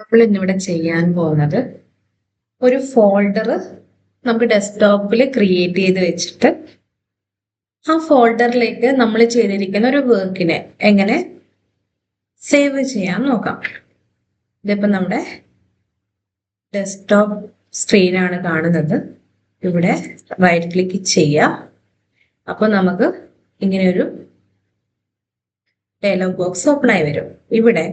നമ്മൾ ഇന്നിവിടെ ചെയ്യാൻ പോകുന്നത് ഒരു ഫോൾഡർ നമുക്ക് ഡെസ്ക്ടോപ്പിൽ ക്രിയേറ്റ് ചെയ്ത് വെച്ചിട്ട് ആ ഫോൾഡറിലേക്ക് നമ്മൾ ചെയ്തിരിക്കുന്ന ഒരു വർക്കിനെ എങ്ങനെ സേവ് ചെയ്യാൻ നോക്കാം. ഇതിപ്പോൾ നമ്മുടെ ഡെസ്ക്ടോപ്പ് സ്ക്രീനാണ് കാണുന്നത്. ഇവിടെ റൈറ്റ് ക്ലിക്ക് ചെയ്യാം. അപ്പോൾ നമുക്ക് ഇങ്ങനെ ഒരു ഡയലോഗ് ബോക്സ് ഓപ്പൺ ആയി വരും. ഇവിടെ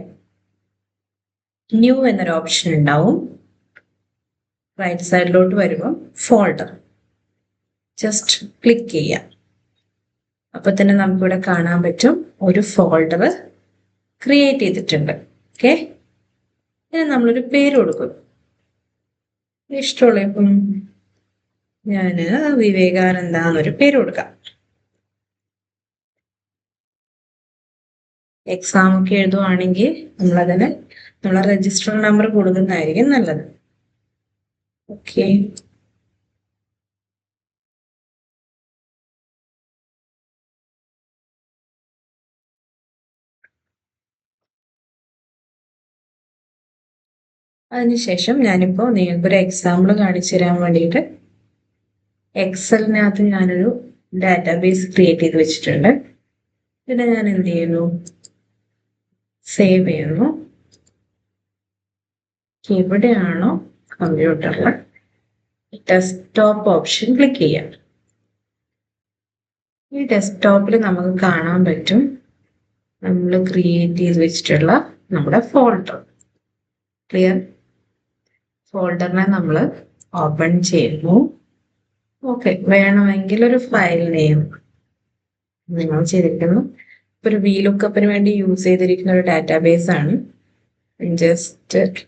ന്യൂ എന്നൊരു ഓപ്ഷൻ ഉണ്ടാവും. റൈറ്റ് സൈഡിലോട്ട് വരുമ്പോൾ ഫോൾഡർ ജസ്റ്റ് ക്ലിക്ക് ചെയ്യാം. അപ്പൊ തന്നെ നമുക്കിവിടെ കാണാൻ പറ്റും ഒരു ഫോൾഡർ ക്രിയേറ്റ് ചെയ്തിട്ടുണ്ട്. ഓക്കെ ഇനി നമ്മളൊരു പേര് കൊടുക്കും. ഇഷ്ടമുള്ള ഇപ്പം ഞാൻ വിവേകാനന്ദ എന്നൊരു പേര് കൊടുക്കാം. എക്സാം ഒക്കെ എഴുതുവാണെങ്കിൽ നമ്മളതിന് നമ്മളെ രജിസ്റ്റർ നമ്പർ കൊടുക്കുന്നതായിരിക്കും നല്ലത്. ഓക്കെ അതിനുശേഷം ഞാനിപ്പോൾ നിങ്ങൾക്കൊരു എക്സാമ്പിൾ കാണിച്ചു തരാൻ വേണ്ടിയിട്ട് എക്സലിനകത്ത് ഞാനൊരു ഡാറ്റാബേസ് ക്രിയേറ്റ് ചെയ്ത് വെച്ചിട്ടുണ്ട്. പിന്നെ ഞാൻ എന്ത് ചെയ്യുന്നു? സേവ് ചെയ്യുന്നു. എവിടെയാണോ കമ്പ്യൂട്ടറിൽ ഡെസ്ക്ടോപ്പ് ഓപ്ഷൻ ക്ലിക്ക് ചെയ്യാം. ഈ ഡെസ്ക്ടോപ്പിൽ നമുക്ക് കാണാൻ പറ്റും നമ്മൾ ക്രിയേറ്റ് ചെയ്ത് വെച്ചിട്ടുള്ള നമ്മുടെ ഫോൾഡർ ക്ലിയർ ഫോൾഡറിനെ നമ്മൾ ഓപ്പൺ ചെയ്യുന്നു. ഓക്കെ വേണമെങ്കിൽ ഒരു ഫയൽ നെയിം നിങ്ങൾ ചെയ്തിരിക്കുന്നു. ഒരു വി ലുക്കപ്പിന് വേണ്ടി യൂസ് ചെയ്തിരിക്കുന്ന ഒരു ഡാറ്റാബേസ് ആണ്. ജസ്റ്റ്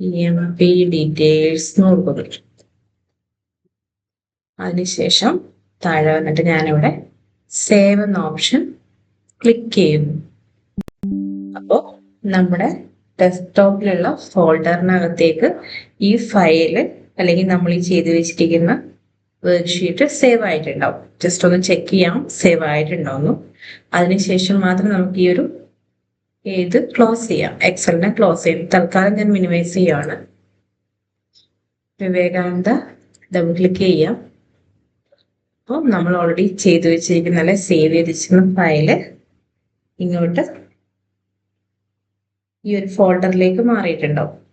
എം പി ഡീറ്റെയിൽസ് എന്ന് കൊടുക്കുന്നു അതിനുശേഷം താഴെ വന്നിട്ട് ഞാനിവിടെ സേവ് എന്ന ഓപ്ഷൻ ക്ലിക്ക് ചെയ്യുന്നു. അപ്പോൾ നമ്മുടെ ഡെസ്ക്ടോപ്പിലുള്ള ഫോൾഡറിനകത്തേക്ക് ഈ ഫയൽ അല്ലെങ്കിൽ നമ്മൾ ഈ ചെയ്തു വെച്ചിരിക്കുന്ന വർക്ക്ഷീറ്റ് സേവ് ആയിട്ടുണ്ടാവും. ജസ്റ്റ് ഒന്ന് ചെക്ക് ചെയ്യാം സേവ് ആയിട്ടുണ്ടാവുന്നു. അതിനുശേഷം മാത്രം നമുക്ക് ഈ ഒരു ഏത് ക്ലോസ് ചെയ്യാം? എക്സലിനെ ക്ലോസ് ചെയ്യും. തൽക്കാലം ഞാൻ മിനിമൈസ് ചെയ്യുകയാണ് വിവേകാനന്ദ ഡബിൾ ക്ലിക്ക് ചെയ്യാം. അപ്പോൾ നമ്മൾ ഓൾറെഡി ചെയ്തു വെച്ചിരിക്കുന്ന അല്ലെ? സേവ് ചെയ്തിരിക്കുന്ന ഫയൽ ഇങ്ങോട്ട് ഈ ഒരു ഫോൾഡറിലേക്ക് മാറിയിട്ടുണ്ടാവും.